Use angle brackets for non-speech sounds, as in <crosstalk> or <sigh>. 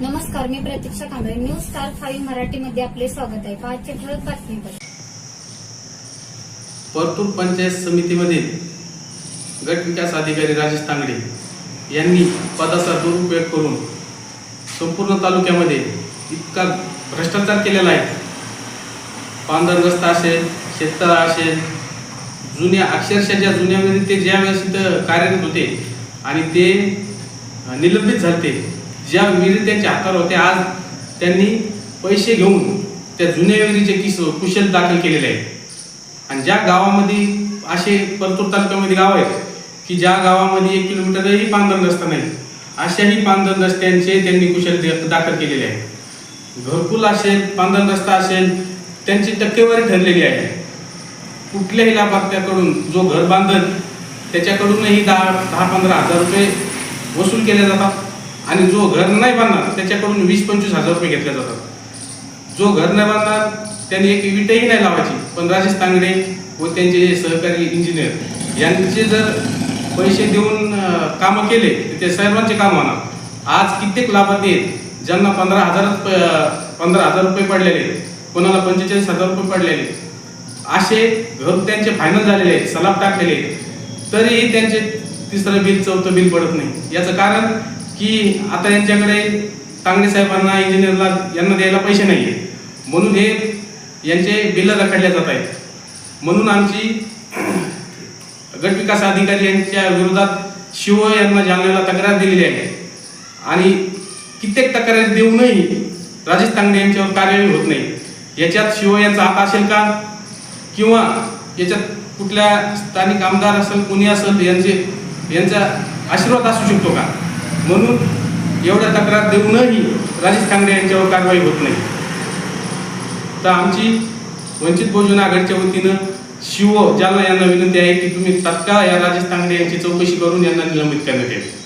नमस्कार मी Kamble. News star five मराठीमध्ये आपले स्वागत आहे. पाचशे ठळक बातमीपत्र परतूर पंचायत समितीमधील गट विकास अधिकारी राजेश तांगडे यांनी पदाचा दुरुपयोग करून संपूर्ण तालुक्यामध्ये इतका भ्रष्टाचार केलेला आहे. पांढर रस्ता असेल शेततळा असेल जुन्या अक्षरशः ज्या जुन्या ते ज्या वेळेस इथं कार्यरत होते आणि ते निलंबित झाले ज्या विहिरी त्यांच्या हातावर होत्या आज त्यांनी पैसे घेऊन त्या जुन्या विहिरीचे किस कुशल दाखल केलेले आहे आणि ज्या गावामध्ये असे परतूर तालुक्यामध्ये गाव आहेत की ज्या गावामध्ये एक किलोमीटरही पांधन रस्ता नाही अशाही पांधन रस्त्यांचे त्यांनी कुशल दाखल केलेले आहे घरकुल असेल पांधन रस्ता असेल त्यांची टक्केवारी ठरलेली आहे. कुठल्याही लाभार्थ्याकडून जो घर बांधत त्याच्याकडूनही दहा दहा पंधरा हजार रुपये वसूल केले जातात. आणि जो घर नाही बांधणार त्याच्याकडून वीस पंचवीस हजार रुपये घेतले जातात. जो घर नाही बांधणार त्यांनी एक विटही नाही लावायची. पण राजेश तांगडे व त्यांचे सहकारी इंजिनियर यांचे जर पैसे देऊन कामं केले तर ते सर्वांचे काम होणार. आज कित्येक लाभार्थी आहेत ज्यांना पंधरा हजारात प- पंधरा हजार रुपये पडलेले कोणाला पंचेचाळीस हजार रुपये पडलेले असे घर त्यांचे फायनल झालेले आहेत सलाब टाकलेले तरीही त्यांचे तिसरं बिल चौथं बिल पडत नाही. याचं कारण की आता यांच्याकडे तांगडे साहेबांना इंजिनियरला यांना द्यायला पैसे नाही आहे म्हणून हे यांचे बिल रखडल्या जात आहेत. म्हणून आमची <clears throat> गट विकास अधिकारी यांच्या विरोधात शिव यांना जालन्याला तक्रार दिलेली आहे. आणि कित्येक तक्रारी देऊनही राजेश तांगडे यांच्यावर कार्यवाही होत नाही. याच्यात शिव यांचा हात असेल का? किंवा याच्यात कुठल्या स्थानिक आमदार असेल कोणी असेल यांचे यांचा आशीर्वाद असू शकतो का? म्हणून एवढ्या तक्रार देऊनही राजेश तांगडे यांच्यावर कारवाई होत नाही. तर आमची वंचित बहुजन आघाडीच्या वतीनं शिव जालना यांना विनंती आहे की तुम्ही तत्काळ या राजेश तांगडे यांची चौकशी करून यांना निलंबित करण्यात येईल.